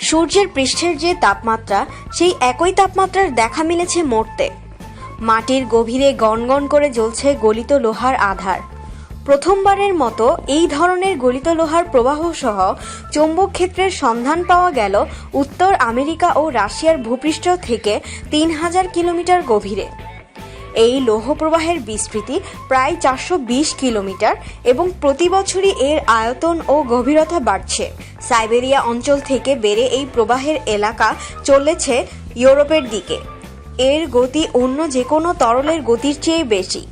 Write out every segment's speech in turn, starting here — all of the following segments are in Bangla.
সূর্যের পৃষ্ঠের যে তাপমাত্রা, সেই একই তাপমাত্রার দেখা মিলেছে মরতে। মাটির গভীরে গনগন করে জ্বলছে গলিত লোহার আধার। প্রথমবারের মতো এই ধরনের গলিত লোহার প্রবাহ সহ চৌম্বক ক্ষেত্রের সন্ধান পাওয়া গেল উত্তর আমেরিকা ও রাশিয়ার ভূপৃষ্ঠ থেকে তিন হাজার কিলোমিটার গভীরে। এই লৌহ প্রবাহের বিস্তৃতি প্রায় চারশো বিশ কিলোমিটার এবং প্রতি বছরই এর আয়তন ও গভীরতা বাড়ছে। সাইবেরিয়া অঞ্চল থেকে বেড়ে এই প্রবাহের এলাকা চলেছে ইউরোপের দিকে। এর গতি অন্য যে কোনো তরলের গতির চেয়ে বেশি।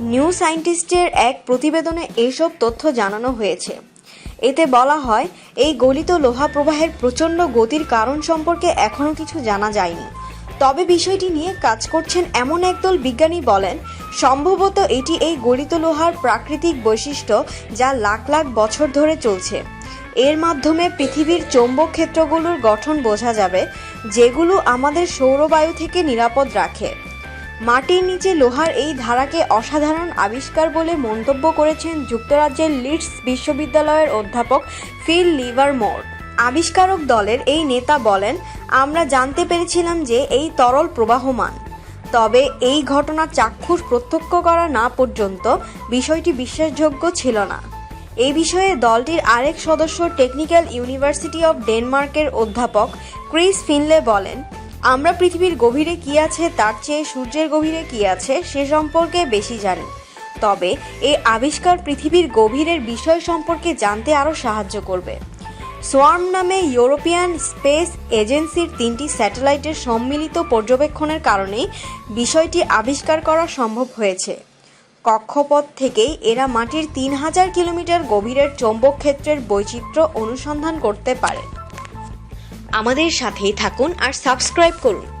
নিউ সায়েন্টিস্টের এক প্রতিবেদনে এইসব তথ্য জানানো হয়েছে। এতে বলা হয়, এই গলিত লোহা প্রবাহের প্রচণ্ড গতির কারণ সম্পর্কে এখনও কিছু জানা যায়নি। তবে বিষয়টি নিয়ে কাজ করছেন এমন একদল বিজ্ঞানী বলেন, সম্ভবত এটি এই গলিত লোহার প্রাকৃতিক বৈশিষ্ট্য যা লাখ লাখ বছর ধরে চলছে। এর মাধ্যমে পৃথিবীর চৌম্বক ক্ষেত্রগুলোর গঠন বোঝা যাবে, যেগুলো আমাদের সৌরবায়ু থেকে নিরাপদ রাখে। মাটির নিচে লোহার এই ধারাকে অসাধারণ আবিষ্কার বলে মন্তব্য করেছেন যুক্তরাজ্যের লিডস বিশ্ববিদ্যালয়ের অধ্যাপক ফিল লিভারমোর। আবিষ্কারক দলের এই নেতা বলেন, আমরা জানতে পেরেছিলাম যে এই তরল প্রবাহমান। তবে এই ঘটনা চাক্ষুষ প্রত্যক্ষ করা না পর্যন্ত বিষয়টি বিশ্বাসযোগ্য ছিল না। এই বিষয়ে দলটির আরেক সদস্য টেকনিক্যাল ইউনিভার্সিটি অব ডেনমার্কের অধ্যাপক ক্রিস ফিনলে বলেন, আমরা পৃথিবীর গভীরে কি আছে, তার চেয়ে সূর্যের গভীরে কি আছে, সে সম্পর্কে বেশি জানি। তবে এই আবিষ্কার পৃথিবীর গভীরের বিষয় সম্পর্কে জানতে আরও সাহায্য করবে। সোয়ার্ম নামে ইউরোপিয়ান স্পেস এজেন্সির তিনটি স্যাটেলাইটের সম্মিলিত পর্যবেক্ষণের কারণে বিষয়টি আবিষ্কার করা সম্ভব হয়েছে। কক্ষপথ থেকেই এরা মাটির তিন হাজার কিলোমিটার গভীরের চৌম্বক ক্ষেত্রের বৈচিত্র্য অনুসন্ধান করতে পারে। আমাদের সাথেই থাকুন আর সাবস্ক্রাইব করুন।